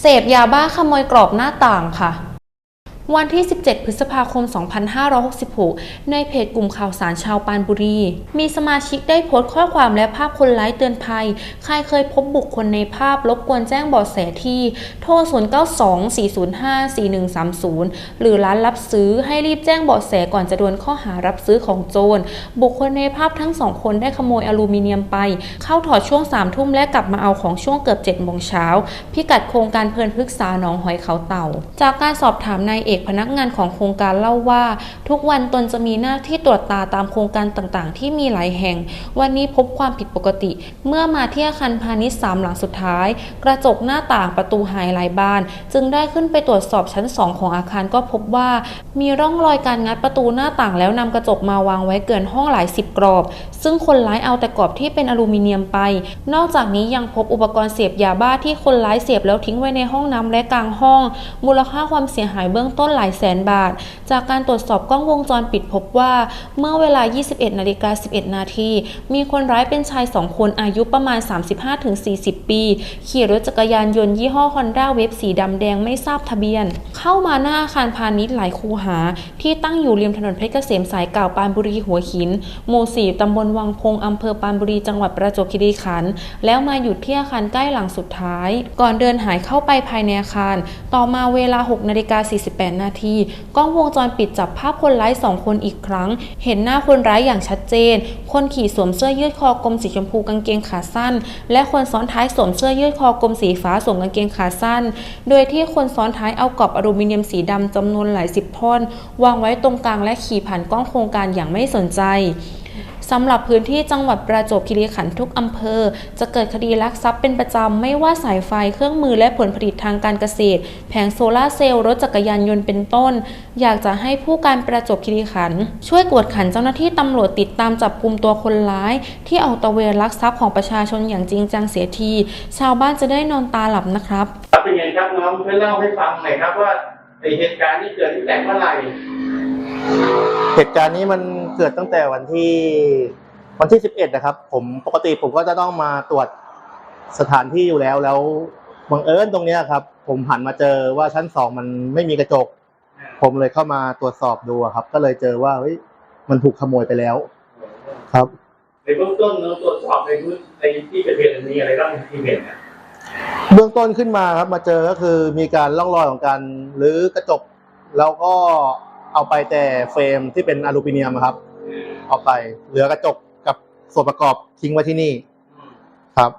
เสพยาบ้าขโมยกรอบหน้าต่างค่ะ วันที่ 17 พฤษภาคม 2566 ในเพจกลุ่มข่าวสารชาวปานบุรี มีสมาชิกได้โพสต์ข้อความและภาพคนร้ายเตือนภัย ใครเคยพบบุคคลในภาพรบกวนแจ้งเบาะแสที่ โทร 092-405-4130 หรือร้านรับซื้อให้รีบแจ้งเบาะแสก่อนจะโดนข้อหารับซื้อของโจร บุคคลในภาพทั้งสองคนได้ขโมยอลูมิเนียมไป เข้าถอดช่วง 3 ทุ่มและกลับมาเอาของช่วงเกือบ7โมงเช้า พิกัดโครงการเพลินพฤกษาหนองหอยเขาเต่า จากการสอบถามนายเอกพนักงานของโครงการเล่าว่า ทุกวันตนจะมีหน้าที่ตรวจตาตามโครงการต่างๆ ที่มีหลายแห่ง วันนี้พบความผิดปกติ เมื่อมาที่อาคารพาณิชย์สามหลังสุดท้าย กระจกหน้าต่างประตูหายหลายบาน จึงได้ขึ้นไปตรวจสอบชั้น 2 ของอาคารก็พบว่า มีร่องรอยการงัดประตูหน้าต่าง แล้วนำกระจกมาวางไว้เกินห้องหลายสิบกรอบ ซึ่งคนร้ายเอาแต่กรอบที่เป็นอลูมิเนียมไป นอกจากนี้ยังพบอุปกรณ์เสพยาบ้าที่คนร้ายเสพแล้วทิ้งไว้ในห้องน้ำและกลางห้อง มูลค่าความเสียหายเบื้องต้นหลายแสนบาท จากการตรวจสอบกล้องวงจรปิดพบว่า เมื่อเวลา 21นาฬิกา11 นาที มีคนร้ายเป็นชาย 2 คนอายุประมาณ 35-40 ปี ขี่รถจักรยานยนต์ยี่ห้อ Honda w a v สีดำแดงไม่ทราบทะเบียน เข้ามาหน้าอาคารพาณิชย์หลายคูหา ที่ตั้งอยู่ริมถนนเพชรเกษมสายเก่าปานบุรีหัวหิน หมู่4ตำบลวังพงอำเภอปานบุรีจังหวัดประจวบคีรีขันธ์แล้วมาหยุดที่อาคารใกล้หลังสุดท้าย ก่อนเดินหายเข้าไปภายในอาคาร ต่อมาเวลา6นาฬิกา48นาที กล้องวงจรปิดจับภาพคนร้ายสองคนอีกครั้ง เห็นหน้าคนร้ายอย่างชัดเจน คนขี่สวมเสื้อยืดคอกลมสีชมพูกางเกงขาสั้น และคนซ้อนท้ายสวมเสื้อยืดคอกลมสีฟ้าสวมกางเกงขาสั้น โดยที่คนซ้อนท้ายเอากรอบอลูมิเนียมสีดำจำนวนหลายสิบท่อน วางไว้ตรงกลางและขี่ผ่านกล้องโครงการอย่างไม่สนใจ สำหรับพื้นที่จังหวัดประจวบคีรีขันธ์ทุกอำเภอ จะเกิดคดีลักทรัพย์เป็นประจำ ไม่ว่าสายไฟเครื่องมือและผลผลิตทางการเกษตร แผงโซลาร์เซลล์รถจักรยานยนต์เป็นต้น อยากจะให้ผู้การประจวบคีรีขันธ์ช่วยกวดขันเจ้าหน้าที่ตำรวจติดตามจับกลุ่มตัวคนร้าย ที่เอาตะเวนลักทรัพย์ของประชาชนอย่างจริงจังเสียที ชาวบ้านจะได้นอนตาหลับนะครับเป็นไงครับน้องช่วยเล่าให้ฟังหน่อยครับว่าเหตุการณ์ที่เกิดตั้งแต่เมื่อไหร่เหตุการณ์นี้มัน เกิดตั้งแต่วันที่วันที่สิบเอ็ดนะครับ ผมปกติผมก็จะต้องมาตรวจสถานที่อยู่แล้วแล้วบังเอิญตรงเนี้ยครับ ผมหันมาเจอว่าชั้นสองมันไม่มีกระจก ผมเลยเข้ามาตรวจสอบดูอะครับ ก็เลยเจอว่าเฮ้ยมันถูกขโมยไปแล้ว ครับ ในเบื้องต้นเราตรวจสอบในพื้นในที่เกิดเหตุมีอะไรบ้างที่เห็นเนี่ยเบื้องต้นขึ้นมาครับมาเจอก็คือมีการล่องรอยของการรื้อกระจก แล้วก็เอาไปแต่เฟรมที่เป็นอลูมิเนียมอะครับ เอาไป เหลือกระจกกับส่วนประกอบทิ้งไว้ที่นี่ครับ